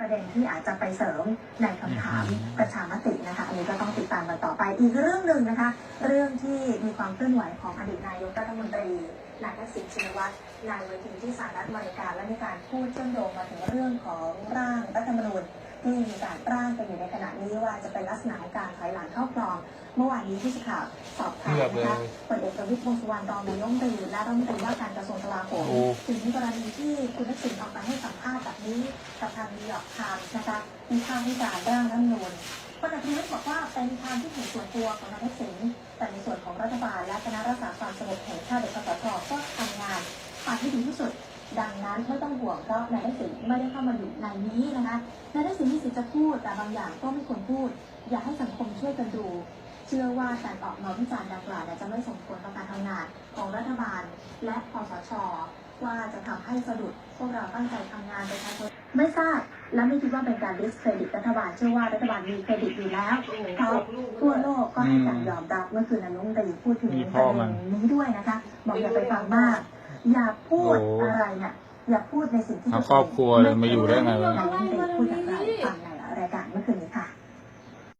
ประเด็นที่อาจจะไปเสริมในคำถามประชามตินะคะ อันนี้ก็ต้องติดตามกันต่อไป อีกเรื่องหนึ่งนะคะ เรื่องที่มีความเคลื่อนไหวของอดีตนายกรัฐมนตรีนายทักษิณชินวัตรในเวทีที่สหรัฐอเมริกาและมีการพูดเชื่อมโยงมาถึงเรื่องของร่างรัฐธรรมนูญที่มีการร่างกันอยู่ในขณะนี้ว่าจะเป็นลักษณะของการถอยหลังเข้าครอง เมื่อวานนี้ที่สื่อข่าวสอบถามนะคะผลเอกประวิตรวงษ์สุวรรณรองนายกรัฐมนตรีและรัฐมนตรีว่าการกระทรวงกลาโหมโอ้ถึงกรณีที่คุณทักษิณออกมาให้สัมภาษณ์แบบนี้กับทางนิวยอร์กไทม์นะคะมีทางวิจารณ์ร่างรัฐธรรมนูญพลเอกประวิตรบอกว่าเป็นทางที่ถูกส่วนตัวของนายทักษิณแต่ในส่วนของรัฐบาลและคณะรักษาความสงบแห่งชาติหรือคสชก็ทำงานตามที่ดีที่สุด ดังนั้นไม่ต้องห่วงเพราะนายทักษิณไม่ได้เข้ามาอยู่ในนี้นะคะนายทักษิณมีสิทธิ์จะพูดแต่บางอย่างก็ไม่ควรพูด อยากให้สังคมช่วยกันดู เชื่อว่าการออกมาวิจารณ์ดังกล่าวจะไม่ส่งผลต่อการทำงานของรัฐบาล และคอสชว่าจะทำให้สะดุดพวกเราตั้งใจทำงานประชาชนไม่ทราบและไม่คิดว่าเป็นการดิสเครดิตรัฐบาลเชื่อว่ารัฐบาลมีเครดิตอยู่แล้วเพราะทั่วโลกก็ให้การยอมรับเมื่อคืนนายกรัฐมนตรีพูดถึงประเด็นนี้ด้วยนะคะบอกอย่าไปฟังมาก อย่าพูดโอ้อะไรเนี่ยอย่าพูดในสิ่งที่ทั้งครอบครัวเลยมาอยู่ได้ไงวะนายกรัฐมนตรีพูดแบบ